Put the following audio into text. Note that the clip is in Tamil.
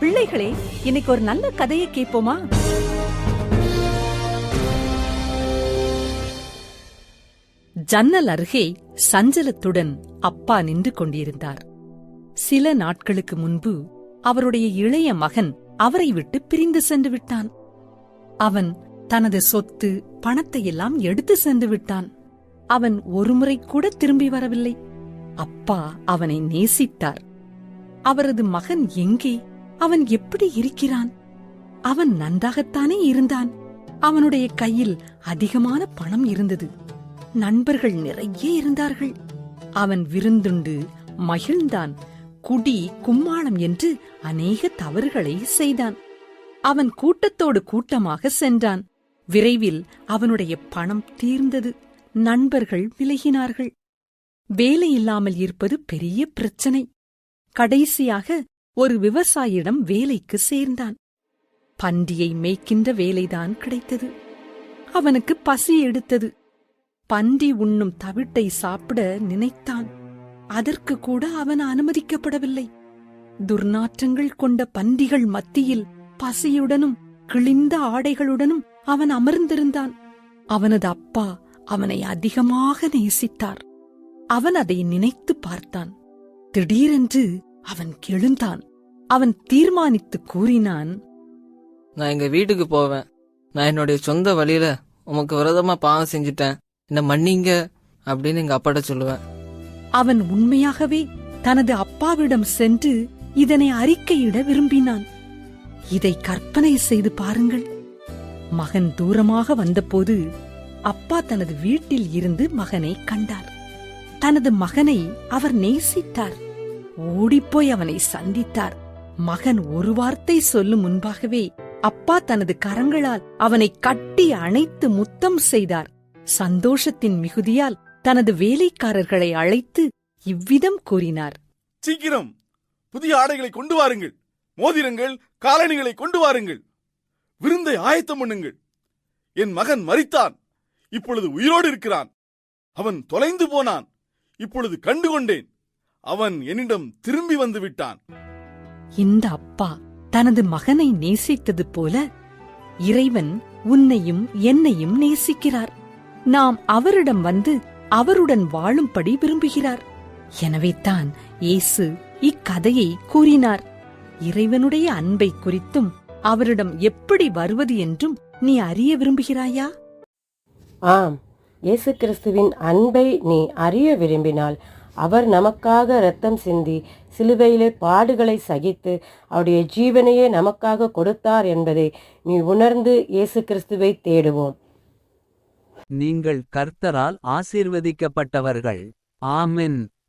பிள்ளைகளே இன்னைக்கு ஒரு நல்ல கதையை கேட்போமா? ஜன்னல் அருகே சஞ்சலத்துடன் அப்பா நின்று கொண்டிருந்தார். சில நாட்களுக்கு முன்பு அவருடைய இளைய மகன் அவரை விட்டு பிரிந்து சென்று விட்டான். அவன் தனது சொத்து பணத்தை எல்லாம் எடுத்து சென்று விட்டான். அவன் ஒருமுறை கூட திரும்பி வரவில்லை. அப்பா அவனை நேசித்தார். அவரது மகன் எங்கே? அவன் எப்படி இருக்கிறான்? அவன் நன்றாகத்தானே இருந்தான். அவனுடைய கையில் அதிகமான பணம் இருந்தது. நண்பர்கள் நிறைய இருந்தார்கள். அவன் விருந்துண்டு மகிழ்ந்தான். குடி கும்மாளம் என்று அநேக தவறுகளை செய்தான். அவன் கூட்டத்தோடு கூட்டமாக சென்றான். விரைவில் அவனுடைய பணம் தீர்ந்தது. நண்பர்கள் விலகினார்கள். வேலையில்லாமல் இருப்பது பெரிய பிரச்சனை. கடைசியாக ஒரு விவசாயியிடம் வேலைக்கு சேர்ந்தான். பன்றியை மேய்க்கின்ற வேலைதான் கிடைத்தது. அவனுக்கு பசி எடுத்தது. பன்றி உண்ணும் தவிட்டை சாப்பிட நினைத்தான். அதற்கு கூட அவன் அனுமதிக்கப்படவில்லை. துர்நாற்றங்கள் கொண்ட பன்றிகள் மத்தியில் பசியுடனும் கிழிந்த ஆடைகளுடனும் அவன் அமர்ந்திருந்தான். அவனது அப்பா அவனை அதிகமாக நேசித்தார். அவன் அதை நினைத்து பார்த்தான். திடீரென்று அவன் கெழுந்தான். அவன் தீர்மானித்து கூறினான். நான் எங்க வீட்டுக்கு போவேன். நான் என்னுடைய சொந்த வழியில உமக்கு விரதமா பாவம் செஞ்சுட்டேன். என்ன மன்னிங்க அப்படின்னு எங்க அப்பாட்ட சொல்லுவேன். அவன் உண்மையாகவே தனது அப்பாவிடம் சென்று இதனை அறிக்கையிட விரும்பினான். இதை கற்பனை செய்து பாருங்கள். மகன் தூரமாக வந்தபோது அப்பா தனது வீட்டில் இருந்து மகனை கண்டார். தனது மகனை அவர் நேசித்தார். ஓடிப்போய் அவனை சந்தித்தார். மகன் ஒரு வார்த்தை சொல்லும் முன்பாகவே அப்பா தனது கரங்களால் அவனை கட்டி அணைத்து முத்தம் செய்தார். சந்தோஷத்தின் மிகுதியால் தனது வேலைக்காரர்களை அழைத்து இவ்விதம் கூறினார். சீக்கிரம் புதிய ஆடைகளை கொண்டு வாருங்கள். மோதிரங்கள் காலணிகளை கொண்டு வாருங்கள். விருந்தை ஆயத்தம் பண்ணுங்கள். என் மகன் மறித்தான் இப்பொழுது உயிரோடு இருக்கிறான். அவன் தொலைந்து போனான். இப்பொழுது கண்டுகொண்டேன். அவன் என்னிடம் திரும்பி வந்து விட்டான். இந்த அப்பா தனது மகனை நேசித்தது போல இறைவன் உன்னையும் என்னையும் நேசிக்கிறார். நாம் அவரிடம் வந்து அவருடன் வாழும்படி விரும்புகிறார். எனவேதான் இயேசு இக்கதையை கூறினார். இறைவனுடைய அன்பை குறித்தும் அவரிடம் எப்படி வருவது என்றும் நீ அறிய விரும்புகிறாயா? ஆம் இயேசு கிறிஸ்துவின் அன்பை நீ அறிய விரும்பினால் அவர் நமக்காக இரத்தம் சிந்தி சிலுவையிலே பாடுகளை சகித்து அவருடைய ஜீவனையே நமக்காக கொடுத்தார் என்பதை நீ உணர்ந்து இயேசு கிறிஸ்துவை தேடுவோம். நீங்கள் கர்த்தரால் ஆசீர்வதிக்கப்பட்டவர்கள். ஆமென்.